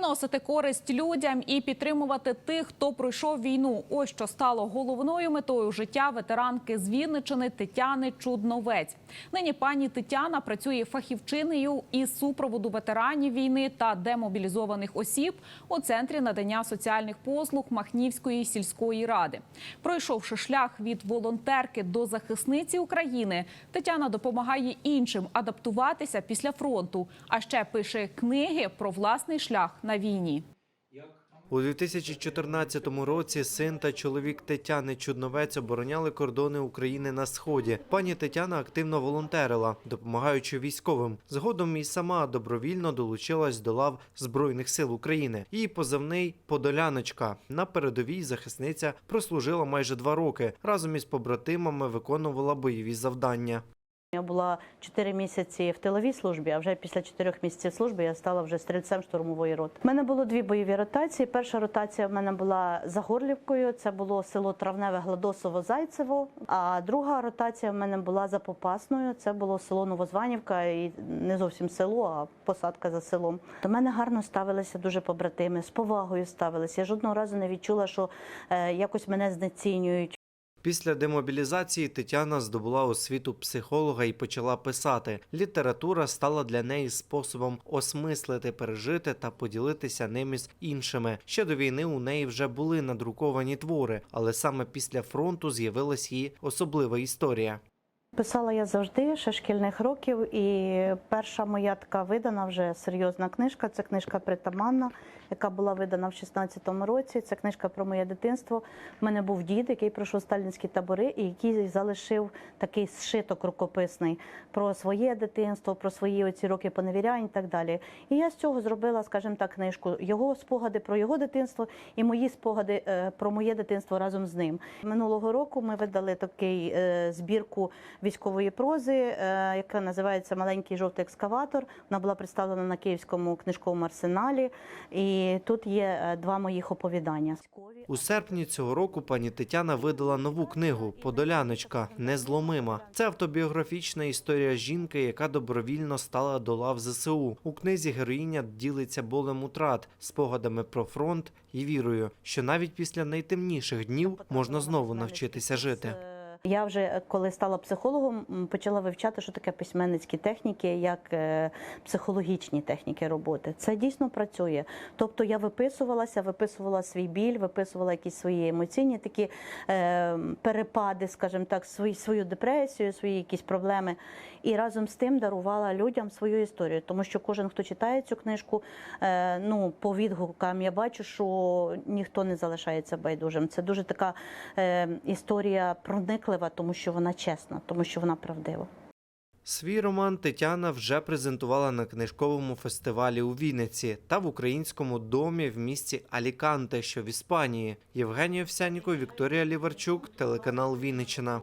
Приносити користь людям і підтримувати тих, хто пройшов війну. Ось що стало головною метою життя ветеранки з Вінничини Тетяни Чудновець. Нині пані Тетяна працює фахівчиною із супроводу ветеранів війни та демобілізованих осіб у центрі надання соціальних послуг Махнівської сільської ради. Пройшовши шлях від волонтерки до захисниці України, Тетяна допомагає іншим адаптуватися після фронту, а ще пише книги про власний шлях війні. У 2014 році син та чоловік Тетяни Чудновець обороняли кордони України на сході. Пані Тетяна активно волонтерила, допомагаючи військовим. Згодом і сама добровільно долучилась до лав Збройних сил України. Її позивний Подоляночка. На передовій захисниця прослужила майже два роки. Разом із побратимами виконувала бойові завдання. Я була 4 місяці в тиловій службі, а вже після 4 місяців служби я стала вже стрільцем штурмової роти. У мене було дві бойові ротації. Перша ротація в мене була за Горлівкою. Це було село Травневе Гладосово Зайцево. А друга ротація в мене була за Попасною. Це було село Новозванівка, і не зовсім село, а посадка за селом. До мене гарно ставилися дуже побратими, з повагою ставилися. Я жодного разу не відчула, що е, якось мене знецінюють. Після демобілізації Тетяна здобула освіту психолога і почала писати. Література стала для неї способом осмислити пережити та поділитися ними з іншими. Ще до війни у неї вже були надруковані твори, але саме після фронту з'явилась її особлива історія. Писала я завжди ще шкільних років, і перша моя така видана вже серйозна книжка. Це книжка Притаманна, яка була видана в 16-му році. Це книжка про моє дитинство. У мене був дід, який пройшов сталінські табори, і який залишив такий зшиток рукописний про своє дитинство, про свої оці роки поневірянь і так далі. І я з цього зробила, скажімо так, книжку. Його спогади про його дитинство і мої спогади е, про моє дитинство разом з ним. Минулого року ми видали такий е, збірку військової прози, е, яка називається Маленький жовтий екскаватор. Вона була представлена на Київському книжковому арсеналі. І тут є е, два моїх оповідання. У серпні цього року пані Тетяна видала нову книгу Подоляночка незломима. Це автобіографічна історія жінки, яка добровільно стала до лав ЗСУ. У книзі героїня ділиться болем утрат, спогадами про фронт і вірою, що навіть після найтемніших днів можна знову навчитися жити. Я вже е, коли стала психологом, почала вивчати, що таке письменницькі техніки, як е, психологічні техніки роботи. Це дійсно працює. Тобто я виписувалася, виписувала свій біль, виписувала якісь свої емоційні такі е, перепади, скажімо так, свої, свою депресію, свої якісь проблеми. І разом з тим дарувала людям свою історію. Тому що кожен, хто читає цю книжку, е, ну по відгукам я бачу, що ніхто не залишається байдужим. Це дуже така е, історія прониклива, тому що вона чесна, тому що вона правдива. Свій роман Тетяна вже презентувала на книжковому фестивалі у Вінниці та в українському домі в місті Аліканте, що в Іспанії. Євгенія Овсяніко, Вікторія Ліварчук, телеканал Вінниччина.